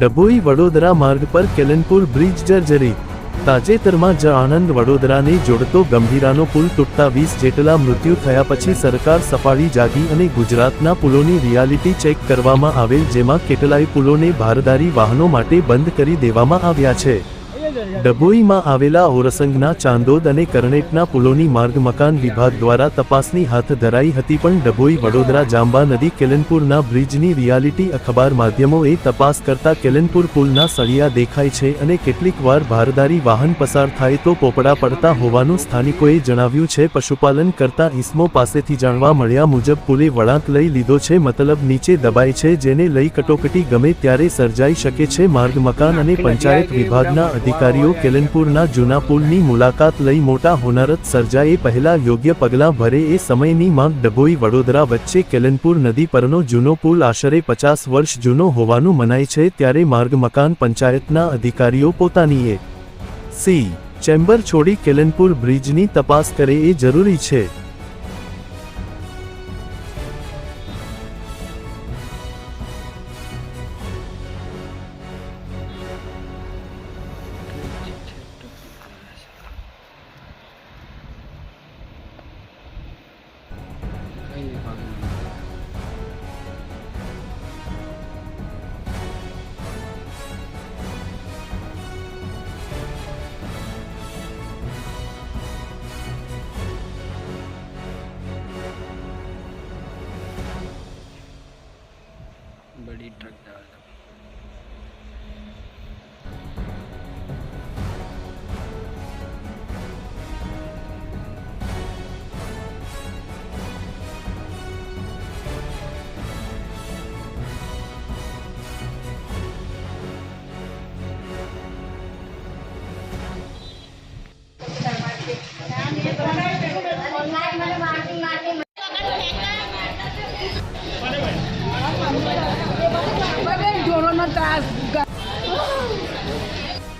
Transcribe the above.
ડભોઈ વડોદરા માર્ગ પર કેલનપુર બ્રિજ જર્જરિત તાજેતરમાં જ આણંદ વડોદરાને જોડતો ગંભીરાનો પુલ તૂટતા વીસ જેટલા મૃત્યુ થયા પછી સરકાર સફાળી જાગી અને ગુજરાતના પુલોની રિયાલિટી ચેક કરવામાં આવેલ, જેમાં કેટલાય પુલોને ભારદારી વાહનો માટે બંધ કરી દેવામાં આવ્યા છે. ડભોઈમાં આવેલા ઓરસંગના ચાંદોદ અને કરણેટના પુલોની માર્ગ મકાન વિભાગ દ્વારા તપાસની હાથ ધરાઈ હતી પણ ડભોઈ વડોદરા જાંબા નદી કેલનપુરના બ્રિજની રિયાલિટી અખબાર માધ્યમોએ તપાસ કરતા કેલનપુર પુલના સળિયા દેખાય છે અને કેટલીક વાર ભારદારી વાહન પસાર થાય તો પોપડા પડતા હોવાનું સ્થાનિકોએ જણાવ્યું છે. પશુપાલન કરતા ઇસમો પાસેથી જાણવા મળ્યા મુજબ પુલે વળાંક લઈ લીધો છે. મતલબ નીચે દબાય છે, જેને લઈ કટોકટી ગમે ત્યારે સર્જાઈ શકે છે. માર્ગ મકાન અને પંચાયત વિભાગના અધિકારીઓ કેલનપુરના જૂના પુલની મુલાકાત લઈ મોટા હોનારત સર્જાએ. પહેલા યોગ્ય પગલાં ભરે એ સમયની માંગ ડભોઈ વડોદરા વચ્ચે કેલનપુર નદી પરનો જૂનો પુલ આશરે પચાસ વર્ષ જૂનો હોવાનું મનાય છે, ત્યારે માર્ગ મકાન પંચાયતના અધિકારીઓ પોતાની એ સી ચેમ્બર છોડી કેલનપુર બ્રિજની તપાસ કરે એ જરૂરી છે. being like that. fantasma.